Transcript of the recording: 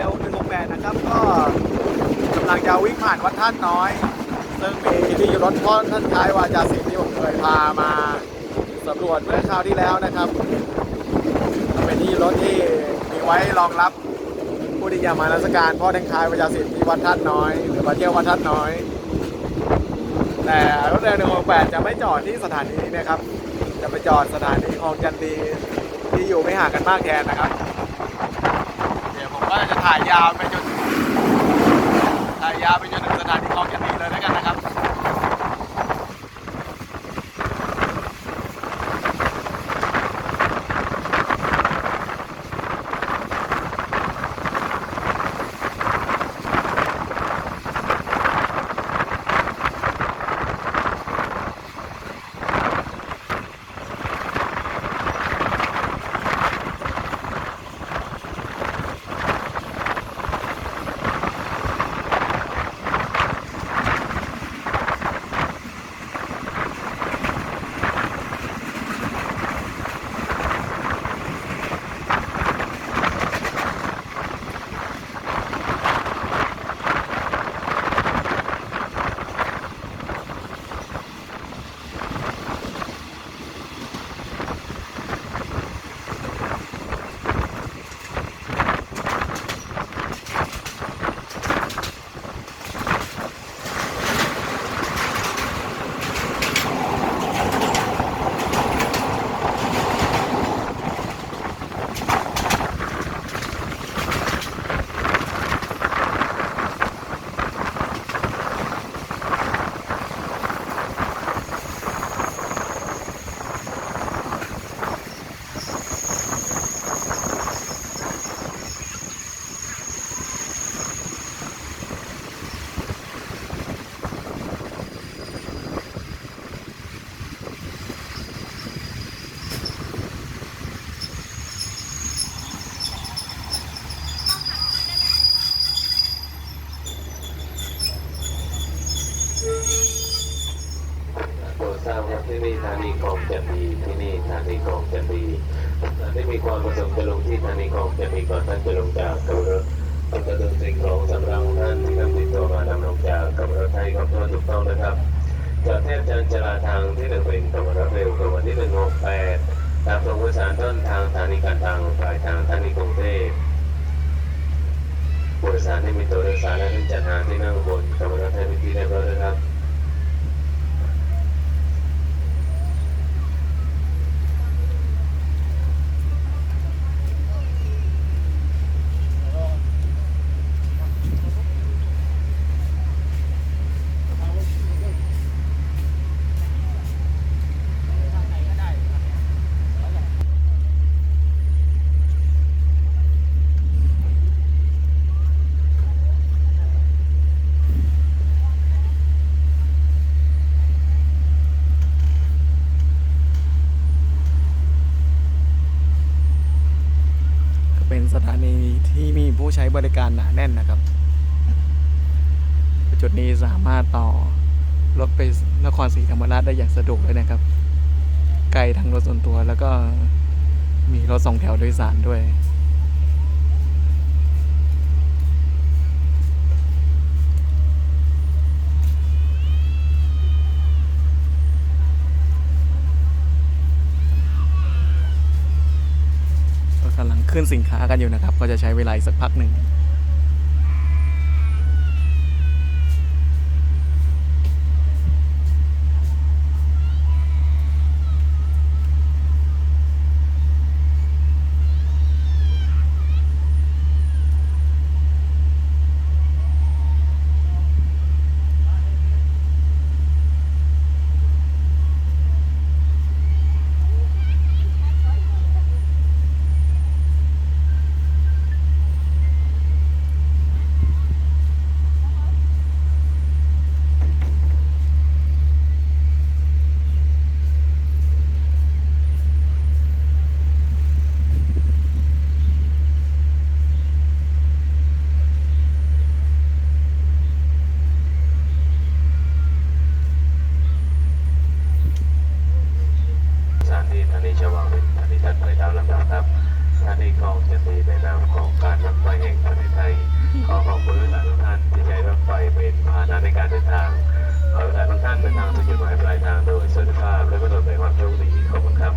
เร็ว168นะครับ ก็กำลังจะวิ่งผ่านวัดท่านน้อย ซึ่งมีที่อยู่รถพ่อท่านท้ายวาจาศิลป์ที่ผมเคยพามาสำรวจเมื่อคราวที่แล้วนะครับเป็นที่รถที่มีไว้รองรับผู้ที่จะมานมัสการพ่อแทงคายวาจาศิลป์ที่วัดท่านน้อย หรือมาเที่ยววัดท่านน้อย แต่รถเร็ว168 จะไม่จอดที่สถานีนี้นะครับ จะไปจอดสถานีคลองจันดีที่อยู่ไม่ห่างกันมากแทนนะครับ ผมก็จะถ่ายยาวไปจนถ่ายยาวไปจนถึงสถานีคลองจันดีเลยแล้วกันนะครับ โปรดทราบครับ ที่สถานีคลองจันดีที่นี่สถานีคลองจันดีท่านที่มีความประสงค์จะลงที่สถานีคลองจันดีก่อนท่านจะลงจากกับรถต้องกระตุ้นสิ่งของสำหรับท่านที่นำติดตัวมานำลงจากกับรถไทยกับตัวถูกต้องนะครับจอดแทบจันจราทางที่หนึ่งเป็นกับรถเร็วกับวันที่หนึ่งหกแปดตามตรงประสานต้นทางสถานีการทางปลายทางสถานีกรุงเทพบริษัทที่มีตัวโดยสารและที่จัดหาที่นั่งบนกับรถไทยเป็นที่เรียบร้อยแล้วครับ ก็เป็นสถานีที่มี ผู้ใช้บริการหนาแน่นนะครับ จุดนี้สามารถต่อรถไปนครศรีธรรมราชได้อย่างสะดวกเลยนะครับ ไกลทั้งรถส่วนตัวแล้วก็มีรถสองแถวโดยสารด้วย ก็กำลังขึ้ นสินค้ากันอยู่นะครับ ก็จะใช้เวลาสักพักหนึ่ง นิชวังเป็นอนิทัศน์ไปตามลำดับครับท่านนี้กองจะมีในนามของการรถไฟแห่งประเทศไทย ขอขอบคุณหลายทุกท่านที่ใช้รถไฟเป็นพาหนะในการเดินทาง ขอให้ทุกท่านเดินทางไปจุดหมายปลายทางโดยสวัสดิภาพและประสบแต่ความโชคดีขอบคุณครับ